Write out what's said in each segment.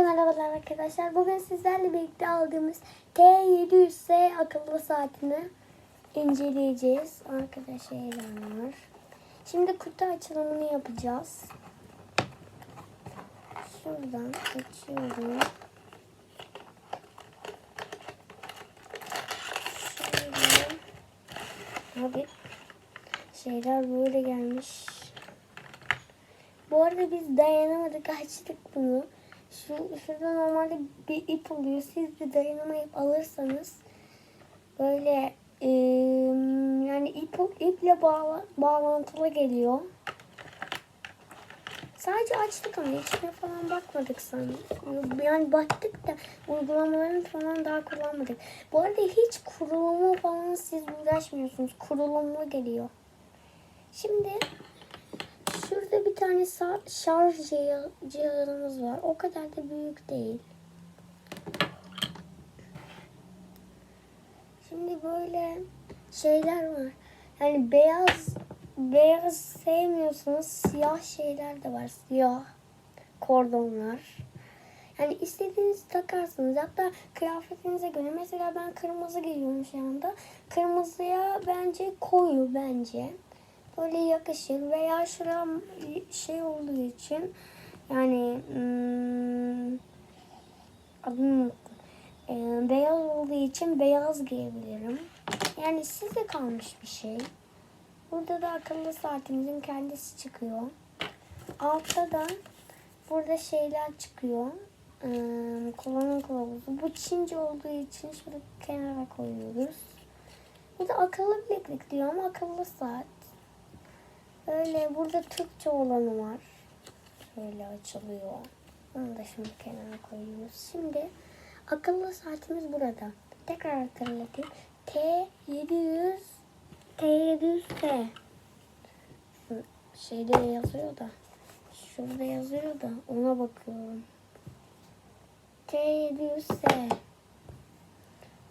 Hepinize merhabalar arkadaşlar. Bugün sizlerle birlikte aldığımız T700S akıllı saatini inceleyeceğiz. Arkada şeyler var. Şimdi kutu açılımını yapacağız. Şuradan açıyorum. Şöyle. Abi şeyler böyle gelmiş. Bu arada biz dayanamadık açtık bunu. Şu, şurada normalde bir ip oluyor. Siz de dayanamayıp alırsanız böyle e, yani ip, iple bağla, bağlantılı geliyor. Sadece açtık ama içine falan bakmadık sanırım. Yani baktık da uygulamalarını falan daha kullanmadık. Bu arada hiç kurulumu falan siz uğraşmıyorsunuz. Kurulumlu geliyor. Şimdi Şurada bir tane şarj cihaz- cihazımız var. O kadar da büyük değil. Şimdi böyle şeyler var. Yani beyaz beyaz sevmiyorsanız siyah şeyler de var. Siyah kordonlar. Yani istediğinizi takarsınız. Hatta kıyafetinize göre. Mesela ben kırmızı giyiyorum şu anda. Kırmızıya bence koyu bence böyle yakışır veya şuram şey olduğu için yani hmm, adını unuttum. Ee, beyaz olduğu için beyaz giyebilirim. Yani size kalmış bir şey. Burada da akıllı saatimizin kendisi çıkıyor. Altta da burada şeyler çıkıyor. Ee, kullanım kılavuzu. Bu Çince olduğu için şöyle kenara koyuyoruz. Bu da akıllı bileklik diyor ama akıllı saat. Öyle burada Türkçe olanı var. Şöyle açılıyor. Onu da şimdi kenara koyuyoruz. Şimdi akıllı saatimiz burada. Tekrar hatırlatayım. T700 T700T Şeyde yazıyor da şurada yazıyor da ona bakıyorum. T700S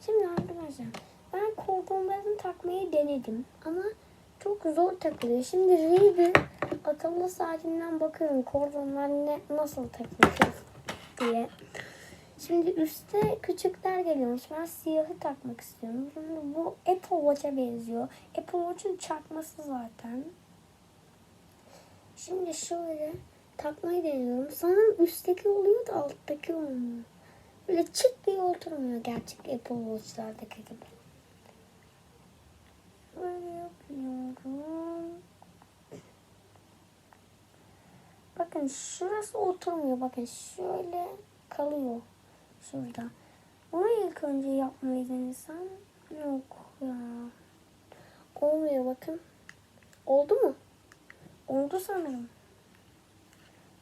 Şimdi arkadaşlar ben kordonlarını takmayı denedim ama çok zor takılıyor. Şimdi Reed'in akıllı saatinden bakıyorum kordonlar ne, nasıl takılıyor diye. Şimdi üstte küçükler geliyormuş. Ben siyahı takmak istiyorum. Şimdi bu Apple Watch'a benziyor. Apple Watch'un çakması zaten. Şimdi şöyle takmayı deniyorum. Sanırım üstteki oluyor da alttaki olmuyor. Böyle çıt diye oturmuyor gerçek Apple Watch'lardaki gibi. Böyle yapıyorum. Bakın şurası oturmuyor. Bakın şöyle kalıyor. Şurada. Bunu ilk önce yapmayı denesem. Yok ya. Olmuyor bakın. Oldu mu? Oldu sanırım.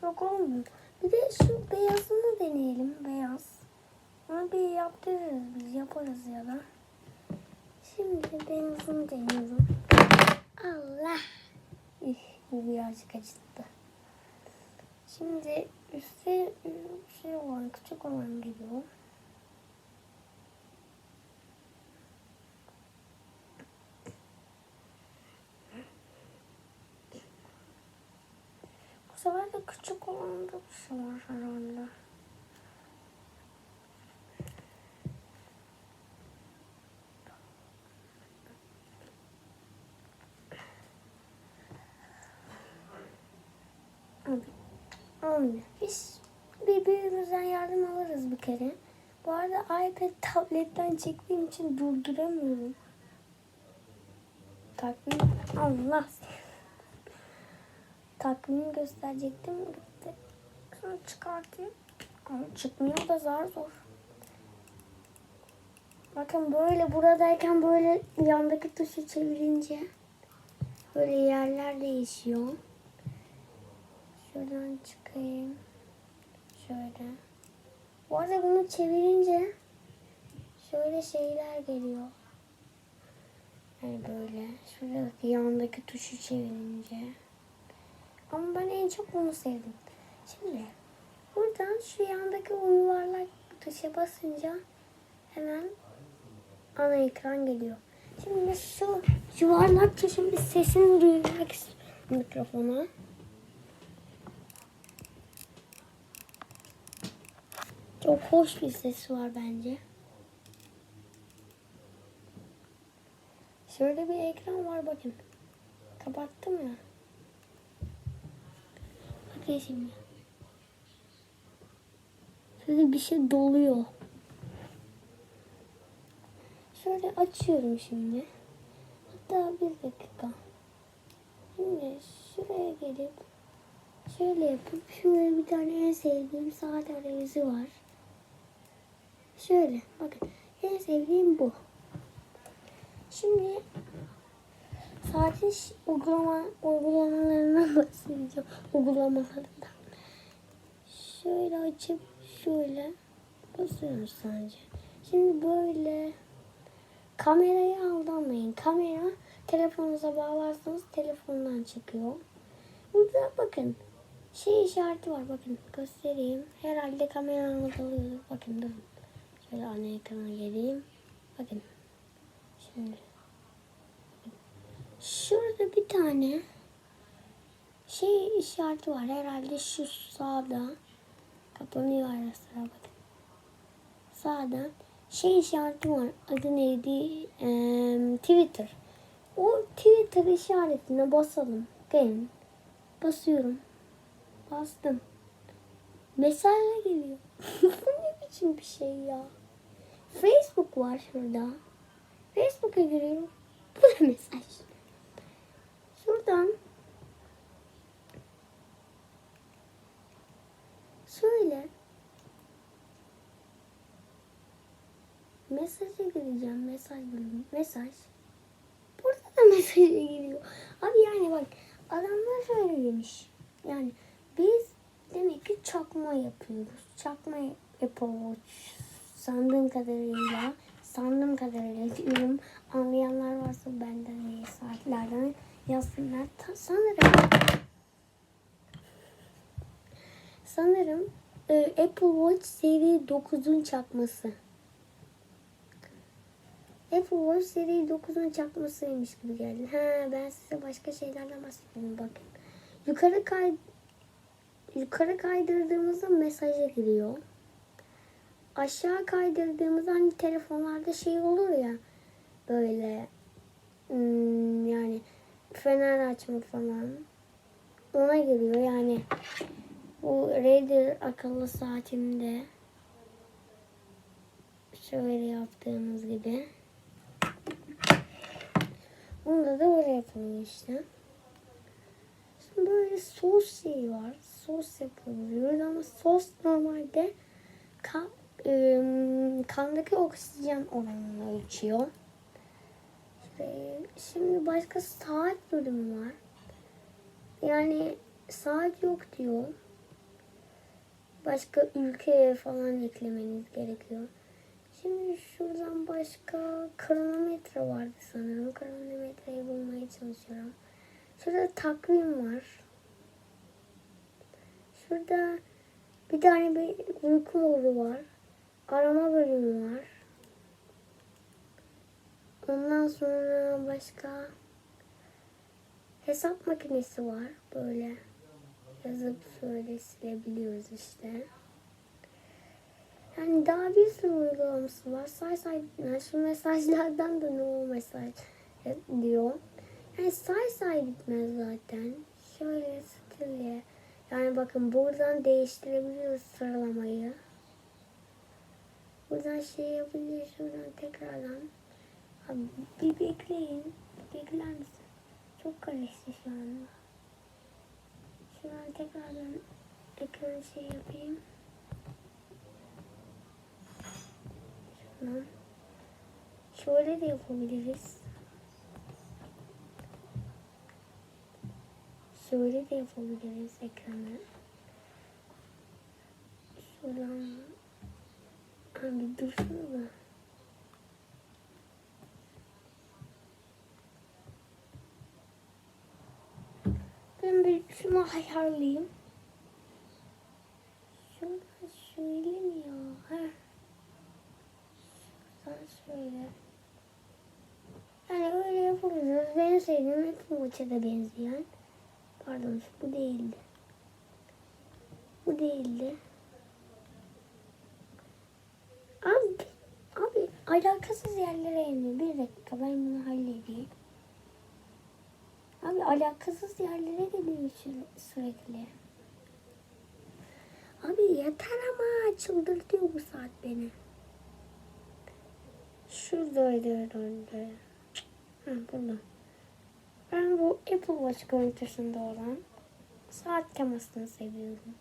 Yok olmuyor. Bir de şu beyazını deneyelim. Beyaz. Onu bir yaptırırız biz. Yaparız ya da. Şimdi benzin deniyorum. Allah. Bu birazcık acıttı. Şimdi üstte şey olan küçük olan geliyor. Bu sefer de küçük olan da bir şey var herhalde. Abi, olmuyor. Biz birbirimizden yardım alırız bir kere. Bu arada iPad tabletten çektiğim için durduramıyorum. Takvim Allah. Takvimi gösterecektim. Gitti. Şunu çıkartayım. Ama çıkmıyor da zar zor. Bakın böyle buradayken böyle yandaki tuşu çevirince böyle yerler değişiyor. Şuradan çıkayım. Şöyle. Bu arada bunu çevirince şöyle şeyler geliyor. Yani böyle. Şuradaki yandaki tuşu çevirince. Ama ben en çok bunu sevdim. Şimdi buradan şu yandaki o yuvarlak tuşa basınca hemen ana ekran geliyor. Şimdi şu yuvarlak tuşun bir sesini duymak istiyorum mikrofona. Çok hoş bir sesi var bence. Şöyle bir ekran var bakın. Kapattım ya. Bakın şimdi. Şöyle bir şey doluyor. Şöyle açıyorum şimdi. Hatta bir dakika. Şimdi şuraya gelip şöyle yapıp şöyle bir tane en sevdiğim saat arayüzü var. Şöyle bakın en sevdiğim bu. Şimdi saatin uygulama, uygulamalarından bahsedeceğim. Uygulamalarından. Şöyle açıp şöyle basıyoruz sadece. Şimdi böyle kameraya aldanmayın. Kamera telefonunuza bağlarsanız telefondan çıkıyor. Burada bakın şey işareti var bakın göstereyim. Herhalde kameranız alıyordur. Bakın durun. Şöyle ana ekrana geleyim. Bakın. Şimdi. Şurada bir tane şey işareti var. Herhalde şu sağda. Kapanıyor ara bakın. Sağda şey işareti var. Adı neydi? Ee, Twitter. O Twitter işaretine basalım. Gelin. Basıyorum. Bastım. Mesajla geliyor. Biçim bir şey ya? Facebook var şurada. Facebook'a giriyorum. Bu ne mesaj? Şuradan şöyle mesaja gireceğim. Mesaj bölümü. Mesaj. Burada da mesaja giriyor. Abi yani bak adamlar şöyle demiş. Yani biz demek ki çakma yapıyoruz. Çakma Apple Watch sandığım kadarıyla sandığım kadarıyla diyorum. Anlayanlar varsa benden iyi saatlerden yazsınlar. Ta- sanırım sanırım e, Apple Watch seri 9'un çakması. Apple Watch seri 9'un çakmasıymış gibi geldi. Ha ben size başka şeylerden bahsedeyim bakın. Yukarı kay yukarı kaydırdığımızda mesaja giriyor. Aşağı kaydırdığımızda hani telefonlarda şey olur ya böyle hmm, yani fener açma falan ona giriyor yani bu Raider akıllı saatimde şöyle yaptığımız gibi Bunda da böyle yapılıyor işte. Şimdi böyle sos şeyi var. Sos yapılıyor ama sos normalde kan, kandaki oksijen oranını ölçüyor. İşte şimdi başka saat bölümü var. Yani saat yok diyor. Başka ülkeye falan eklemeniz gerekiyor. Şimdi şuradan başka kronometre vardı sanırım. Kronometreyi bulmaya çalışıyorum. Şurada takvim var. Şurada bir tane bir uyku modu var. Arama bölümü var. Ondan sonra başka hesap makinesi var. Böyle yazıp şöyle silebiliyoruz işte. Yani daha bir sürü uygulaması var. Say say yani şu mesajlardan da ne o mesaj diyor. Yani say say bitmez zaten. Şöyle stille. Yani bakın buradan değiştirebiliyoruz sıralamayı. Buradan şey yapabiliriz. Şuradan tekrardan. Abi bir bekleyin. Bekler misin? Çok karıştı şu anda. Şuradan tekrardan ekran şey yapayım. Şuradan. Şöyle de yapabiliriz. Şöyle de yapabiliriz ekranı. Şuradan. Abi dursana. Ben bir şunu ayarlayayım. Mi ya? Heh. Şuradan şöyle. Yani öyle yapabiliriz. Ben sevdiğim Apple Watch'a da benzeyen. Pardon bu değildi. Bu değildi. Alakasız yerlere iniyor. Bir dakika ben bunu halledeyim. Abi alakasız yerlere geliyor sü- sürekli. Abi yeter ama çıldırtıyor bu saat beni. Şuradaydı herhalde. Ha burada. Ben bu Apple Watch görüntüsünde olan saat temasını seviyorum.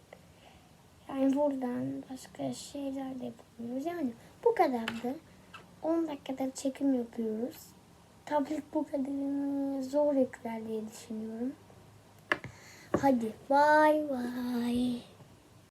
Yani buradan başka şeyler de yapabiliyoruz. Yani bu kadardı. 10 dakikada çekim yapıyoruz. Tablet bu kadar zor yükler diye düşünüyorum. Hadi bay bay.